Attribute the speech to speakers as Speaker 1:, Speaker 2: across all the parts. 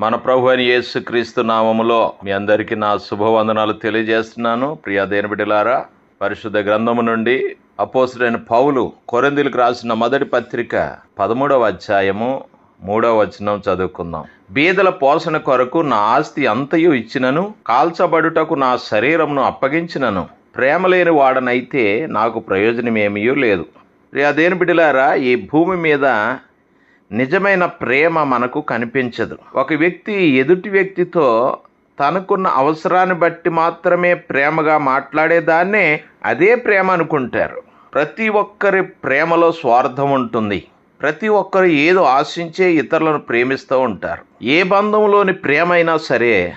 Speaker 1: మన ప్రభు అని యేసుక్రీస్తు నామములో మీ అందరికీ నా శుభవందనాలు తెలియజేస్తున్నాను. ప్రియా దేని పరిశుద్ధ గ్రంథము నుండి అపోసుడైన పౌలు కొరందిలకు రాసిన మొదటి పత్రిక పదమూడవ అధ్యాయము మూడవ వచనం చదువుకుందాం. బీదల పోషణ కొరకు నా ఆస్తి అంతయు ఇచ్చినను కాల్చబడుటకు నా శరీరమును అప్పగించినను. ప్రేమ లేని వాడనైతే నాకు ప్రయోజనమేమీ లేదు. ప్రియా బిడ్డలారా ఈ భూమి మీద నిజమైన ప్రేమ మనకు కనిపించదు. ఒక వ్యక్తి ఎదుటి వ్యక్తితో తనకున్న అవసరాన్ని బట్టి మాత్రమే ప్రేమగా మాట్లాడేదాన్నే అదే ప్రేమ అనుకుంటారు. ప్రతి ఒక్కరి ప్రేమలో స్వార్థం ఉంటుంది. ప్రతి ఒక్కరు ఏదో ఆశించే ఇతరులను ప్రేమిస్తూ ఉంటారు. ఏ బంధంలోని ప్రేమ అయినా సరే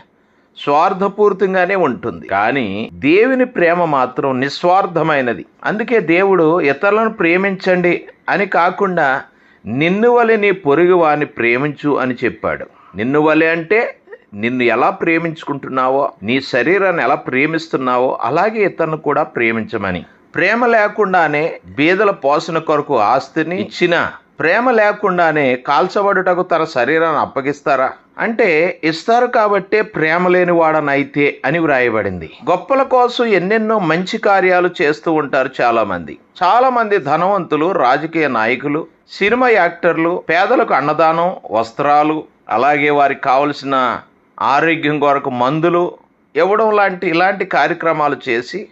Speaker 1: స్వార్థపూరితంగానే ఉంటుంది. కానీ దేవుని ప్రేమ మాత్రం నిస్వార్థమైనది. అందుకే దేవుడు ఇతరులను ప్రేమించండి అని కాకుండా నిన్ను వలె నీ పొరుగు వాని ప్రేమించు అని చెప్పాడు. నిన్ను వలె అంటే నిన్ను ఎలా ప్రేమించుకుంటున్నావో నీ శరీరాన్ని ఎలా ప్రేమిస్తున్నావో అలాగే ఇతను కూడా ప్రేమించమని. ప్రేమ లేకుండానే బీదల పోషణ కొరకు ఆస్తిని ఇచ్చిన ప్రేమ లేకుండానే కాల్చబడుటకు తన శరీరాన్ని అప్పగిస్తారా? అంటే ఇస్తారు కాబట్టే ప్రేమ లేని వాడనైతే అని వ్రాయబడింది. గొప్పల కోసం ఎన్నెన్నో మంచి కార్యాలు చేస్తూ ఉంటారు చాలామంది. చాలామంది ధనవంతులు రాజకీయ నాయకులు సినిమా యాక్టర్లు పేదలకు అన్నదానం వస్త్రాలు అలాగే వారికి కావలసిన ఆరోగ్యం కొరకు మందులు ఇవ్వడం లాంటి ఇలాంటి కార్యక్రమాలు చేసి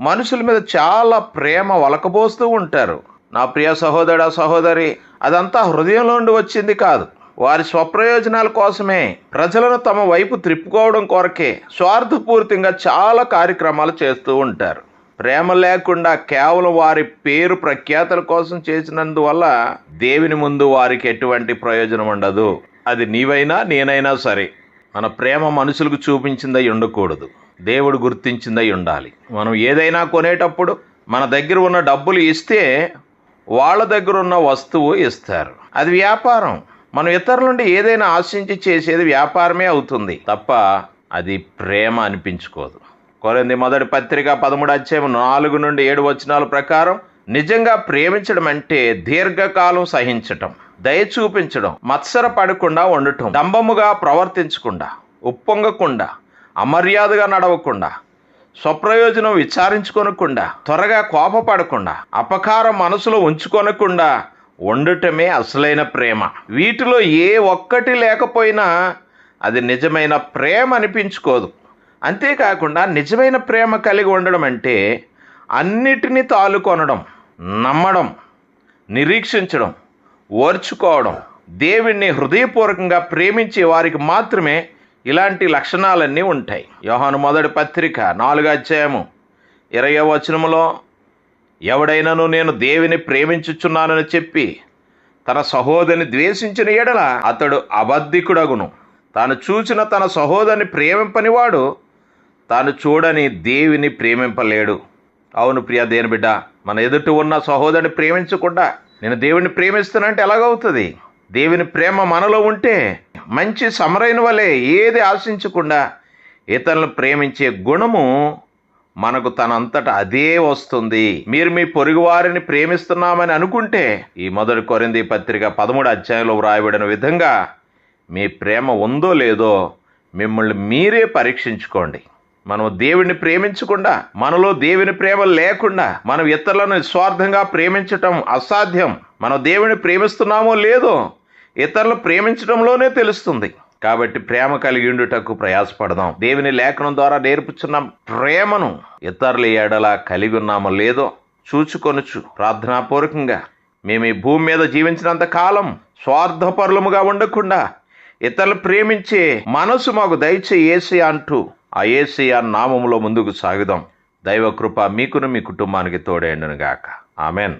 Speaker 1: మనుషుల మీద చాలా ప్రేమ వలకబోస్తూ ఉంటారు. నా ప్రియ సహోదర సహోదరి అదంతా హృదయంలో నుండి వచ్చింది కాదు. వారి స్వప్రయోజనాల కోసమే ప్రజలను తమ వైపు త్రిప్పుకోవడం కొరకే స్వార్థపూరితంగా చాలా కార్యక్రమాలు చేస్తూ ఉంటారు. ప్రేమ లేకుండా కేవలం వారి పేరు ప్రఖ్యాతల కోసం చేసినందువల్ల దేవుని ముందు వారికి ఎటువంటి ప్రయోజనం ఉండదు. అది నీవైనా నేనైనా సరే మన ప్రేమ మనుషులకు చూపించిందై ఉండకూడదు. దేవుడు గుర్తించిందై ఉండాలి. మనం ఏదైనా కొనేటప్పుడు మన దగ్గర ఉన్న డబ్బులు ఇస్తే వాళ్ళ దగ్గర ఉన్న వస్తువు ఇస్తారు. అది వ్యాపారం. మనం ఇతరుల నుండి ఏదైనా ఆశించి చేసేది వ్యాపారమే అవుతుంది. తప్ప అది ప్రేమ అనిపించుకోదు. కొరింది మొదటి పత్రిక పదమూడు అధ్యాయం నాలుగు నుండి ఏడు వచనాల ప్రకారం నిజంగా ప్రేమించడం అంటే దీర్ఘకాలం సహించటం దయ చూపించడం మత్సర పడకుండా ఉండటం దంభముగా ప్రవర్తించకుండా ఉప్పొంగకుండా అమర్యాదగా నడవకుండా స్వప్రయోజనం విచారించుకొనకుండా త్వరగా కోపపడకుండా అపకారం మనసులో ఉంచుకొనకుండా ఉండటమే అసలైన ప్రేమ. వీటిలో ఏ ఒక్కటి లేకపోయినా అది నిజమైన ప్రేమ అనిపించుకోదు. అంతేకాకుండా నిజమైన ప్రేమ కలిగి ఉండడం అంటే అన్నిటినీ తాలుకొనడం నమ్మడం నిరీక్షించడం ఓర్చుకోవడం దేవుణ్ణి హృదయపూర్వకంగా ప్రేమించే వారికి మాత్రమే ఇలాంటి లక్షణాలన్నీ ఉంటాయి. యోహాను మొదటి పత్రిక నాలుగు అధ్యాయము ఇరవై వచనములో ఎవడైనను నేను దేవిని ప్రేమించుచున్నానని చెప్పి తన సహోదరిని ద్వేషించిన ఎడల అతడు అబద్ధికుడగును. తాను చూచిన తన సహోదరిని ప్రేమింపనివాడు తాను చూడని దేవిని ప్రేమింపలేడు. అవును ప్రియా దేని బిడ్డ మన ఎదుట ఉన్న సహోదరిని ప్రేమించకుండా నేను దేవుని ప్రేమిస్తానంటే ఎలాగవుతుంది? దేవుని ప్రేమ మనలో ఉంటే మంచి సమరైన వలె ఏది ఆశించకుండా ఇతరులను ప్రేమించే గుణము మనకు తనంతట అదే వస్తుంది. మీరు మీ పొరుగు వారిని ప్రేమిస్తున్నామని అనుకుంటే ఈ మొదటి కొరింది పత్రిక పదమూడు అధ్యాయంలో వ్రాయబడిన విధంగా మీ ప్రేమ ఉందో లేదో మిమ్మల్ని మీరే పరీక్షించుకోండి. మనం దేవుడిని ప్రేమించకుండా మనలో దేవుని ప్రేమ లేకుండా మనం ఇతరులను నిస్వార్థంగా ప్రేమించటం అసాధ్యం. మనం దేవుని ప్రేమిస్తున్నామో లేదో ఇతరులు ప్రేమించడంలోనే తెలుస్తుంది. కాబట్టి ప్రేమ కలిగి ఉండుటకు ప్రయాసపడదాం. దేవుని లేఖనం ద్వారా నేర్పుచున్న ప్రేమను ఇతరుల ఎడల కలిగి ఉన్నామో లేదో చూచుకొనుచు ప్రార్థనాపూర్వకంగా మేము ఈ భూమి మీద జీవించినంత కాలం స్వార్థపరులముగా ఉండకుండా ఇతరులు ప్రేమించే మనసు మాకు దయచే ఏసీ అంటూ ఆ ఏసీఆర్ నామములో ముందుకు సాగుదాం. దైవ కృప మీకును మీ కుటుంబానికి తోడేండునుగాక. ఆమెన్.